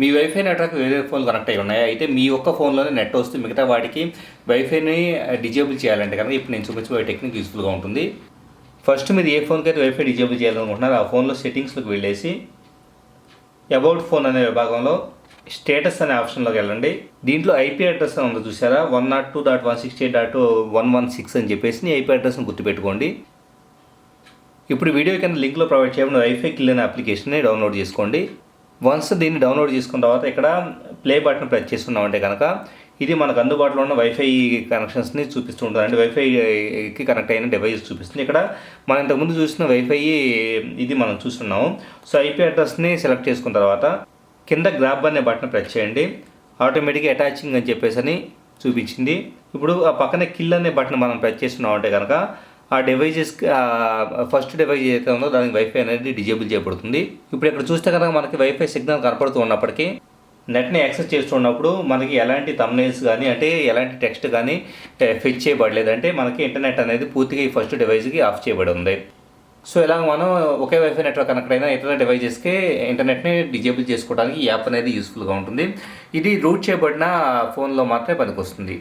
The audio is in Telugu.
మీ వైఫై నెట్వర్క్ వేరే ఫోన్ కనెక్ట్ అయి ఉన్నాయి? అయితే మీ ఒక్క ఫోన్లోనే నెట్ వస్తే మిగతా వాటికి వైఫైని డిజేబుల్ చేయాలంటే కనుక ఇప్పుడు నేను చూపించబోయే టెక్నిక్ యూస్ఫుల్గా ఉంటుంది. ఫస్ట్ మీరు ఏ ఫోన్కి అయితే వైఫై డిజేబుల్ చేయాలనుకుంటున్నారో ఆ ఫోన్లో సెట్టింగ్స్లోకి వెళ్ళేసి అబౌట్ ఫోన్ అనే విభాగంలో స్టేటస్ అనే ఆప్షన్లోకి వెళ్ళండి. దీంట్లో ఐపీ అడ్రస్ అని ఉందో చూసారా one not two dot one sixty dot one one six అని చెప్పేసి ఐపీ అడ్రస్ని గుర్తుపెట్టుకోండి. ఇప్పుడు వీడియో కింద లింక్లో ప్రొవైడ్ చేయబడిన వైఫై కిల్ అనే అప్లికేషన్ని డౌన్లోడ్ చేసుకోండి. వన్స్ దీన్ని డౌన్లోడ్ చేసుకున్న తర్వాత ఇక్కడ ప్లే బటన్ ప్రెస్ చేస్తున్నామంటే కనుక ఇది మనకు అందుబాటులో ఉన్న వైఫై కనెక్షన్స్ని చూపిస్తూ ఉంటుంది. అంటే వైఫైకి కనెక్ట్ అయిన డివైస్ చూపిస్తుంది. ఇక్కడ మనం ఇంతకుముందు చూసిన వైఫై ఇది మనం చూస్తున్నాము. సో ఐపీ అడ్రస్ని సెలెక్ట్ చేసుకున్న తర్వాత కింద గ్రాబ్ అనే బటన్ ప్రెస్ చేయండి. ఆటోమేటిక్గా అటాచింగ్ అని చెప్పేసి అని చూపించింది. ఇప్పుడు ఆ పక్కనే కిల్ అనే బటన్ మనం ప్రెస్ చేస్తున్నాం అంటే కనుక ఆ డివైజెస్ ఫస్ట్ డివైజ్ ఏదైతే ఉందో దానికి వైఫై అనేది డిజేబుల్ చేయబడుతుంది. ఇప్పుడు ఇక్కడ చూస్తే కనుక మనకి వైఫై సిగ్నల్ కనపడుతూ ఉన్నప్పటికీ నెట్ని యాక్సెస్ చేస్తున్నప్పుడు మనకి ఎలాంటి తమ్నైల్స్ కానీ అంటే ఎలాంటి టెక్స్ట్ కానీ ఫిచ్ చేయబడలేదంటే మనకి ఇంటర్నెట్ అనేది పూర్తిగా ఈ ఫస్ట్ డివైస్కి ఆఫ్ చేయబడి ఉంది సో ఇలా మనం ఒకే వైఫై నెట్వర్క్ కనెక్ట్ అయిన ఇతర డివైజెస్కి ఇంటర్నెట్ని డిజేబుల్ చేసుకోవడానికి ఈ యాప్ అనేది యూస్ఫుల్గా ఉంటుంది. ఇది రూట్ చేయబడిన ఫోన్లో మాత్రమే పనికొస్తుంది.